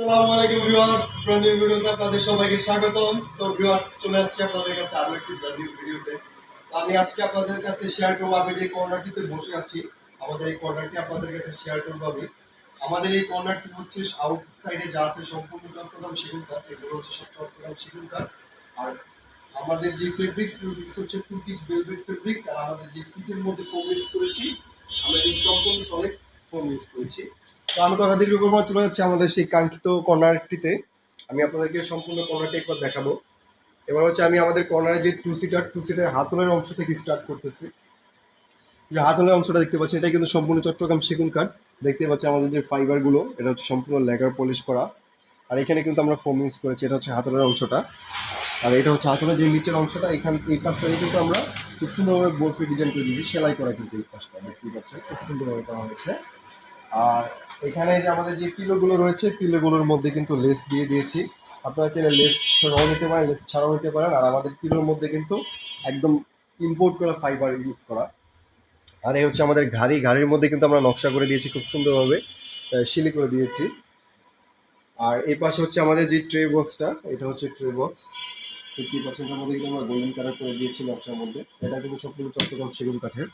আসসালামু আলাইকুম viewers brand new ভিডিওতে আপনাদের সবাইকে স্বাগতম। চলে আসছি আপনাদের কাছে আরও একটি ব্র্যান্ড ভিডিওতে। আমি আজকে আপনাদের কাছে শেয়ার করব, আমি কর্নারটিতে বসে আছি, আমাদের এই কর্নারটি আপনাদের কাছে শেয়ার করব আমি। আমাদের এই কর্নারটি হচ্ছে আউট সাইডে যা সম্পূর্ণ চট্টগ্রাম সেগুন কাঠ, এগুলো আর আমাদের যে ফেব্রিক্স ফেব্রিক্স হচ্ছে টুকিস ভেলভেট ফেব্রিক্স আর আমাদের যে সিটের মধ্যে ফোম ইউজ করেছি, আমরা এই সম্পূর্ণ সলিড ফোম ইউজ করেছি। তো আমি কথা দীর্ঘ করব চলে যাচ্ছে আমাদের সেই কাঙ্ক্ষিত কর্নারটিতে আমি আপনাদেরকে সম্পূর্ণ কর্নারটি একবার দেখাবো। এবার হচ্ছে আমি আমাদের কর্নারে যে টু সিটার টু সিটার হাতলের অংশ থেকে স্টার্ট করতেছি। যে হাতলের অংশটা দেখতে পাচ্ছেন এটা কিন্তু সম্পূর্ণ চট্টগ্রাম সেগুন কাঠ। দেখতে পাচ্ছি আমাদের যে ফাইবারগুলো এটা হচ্ছে সম্পূর্ণ লেগার পলিশ করা। আর এখানে কিন্তু আমরা ফোম ইউজ করেছি, এটা হচ্ছে হাতলের অংশটা। আর এটা হচ্ছে হাতলের যে নিচের অংশটা, এখান, এই পাশটা কিন্তু আমরা খুব সুন্দরভাবে বরফি ডিজাইন করে দিয়েছি, সেলাই করা কিন্তু এই পাশটা, দেখতেই পাচ্ছেন, খুব সুন্দরভাবে করা হয়েছে। আর এখানে যে আমাদের যে পিলোগুলো রয়েছে, পিলোগুলোর মধ্যে কিন্তু লেস দিয়ে দিয়েছি। আপনারা চাইলে লেস ছাড়াও নিতে পারেন লেস ছাড়াও নিতে পারেন। আর আমাদের পিলোর মধ্যে কিন্তু একদম ইম্পোর্ট করা ফাইবার ইউজ করা। আর এই হচ্ছে আমাদের ঘাড়ি। ঘাড়ির মধ্যে কিন্তু আমরা নকশা করে দিয়েছি খুব সুন্দরভাবে শিলি করে দিয়েছি। আর এই পাশে হচ্ছে আমাদের যে ট্রে বক্সটা এটা হচ্ছে ট্রে বক্স ফিফটি পার্সেন্টের মধ্যে কিন্তু আমরা গোল্ডেন কালার করে দিয়েছি নকশার মধ্যে। এটা কিন্তু সম্পূর্ণ চট্টগ্রাম সেগুন কাঠের।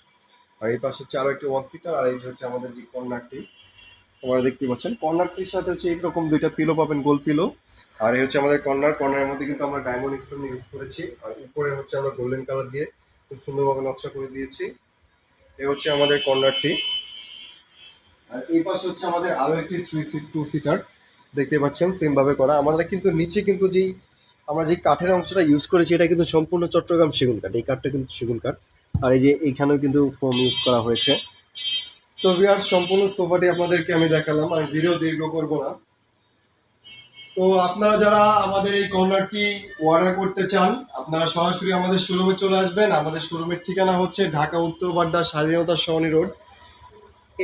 আর এই পাশে হচ্ছে আরও একটি ওয়ান সিটার আর এই হচ্ছে আমাদের যে কর্নারটি তোমরা দেখতে পাচ্ছেন। কর্নারটির সাথে হচ্ছে এইরকম দুইটা পিলো পাবেন গোল পিলো আর এই হচ্ছে আমাদের কর্নার কর্নারের মধ্যে কিন্তু আমরা ডায়মন্ড স্টোন ইউজ করেছি। আর উপরে হচ্ছে আমরা গোল্ডেন কালার দিয়ে খুব সুন্দরভাবে নকশা করে দিয়েছি। এই হচ্ছে আমাদের কর্নারটি আর এই পাশে হচ্ছে আমাদের আরও একটি থ্রি সিট টু সিটার দেখতে পাচ্ছেন সেম ভাবে করা। আমাদের কিন্তু নিচে কিন্তু যেই আমরা যে কাঠের অংশটা ইউজ করেছি, এটা কিন্তু সম্পূর্ণ চট্টগ্রাম সেগুন কাঠ। এই কাঠটা কিন্তু সেগুন কাঠ। আর এই যে এইখানেও কিন্তু ফোম ইউজ করা হয়েছে। তো ভিয়ার সম্পূর্ণ সোফাটি আপনাদেরকে আমি দেখালাম আমি ভিডিও দীর্ঘ করব না। তো আপনারা যারা আমাদের এই কর্নারটি অর্ডার করতে চান, আপনারা সরাসরি আমাদের শোরুমে চলে আসবেন। আমাদের শোরুমের ঠিকানা হচ্ছে ঢাকা উত্তর বাড্ডা স্বাধীনতা সহনী রোড।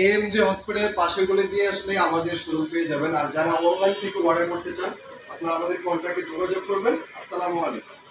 এম যে হসপিটালের পাশে গলে দিয়ে আসলে আমাদের শোরুম পেয়ে যাবেন। আর যারা অনলাইন থেকে অর্ডার করতে চান, আপনারা আমাদের কন্ট্যাক্টে যোগাযোগ করবেন। আসসালামু আলাইকুম।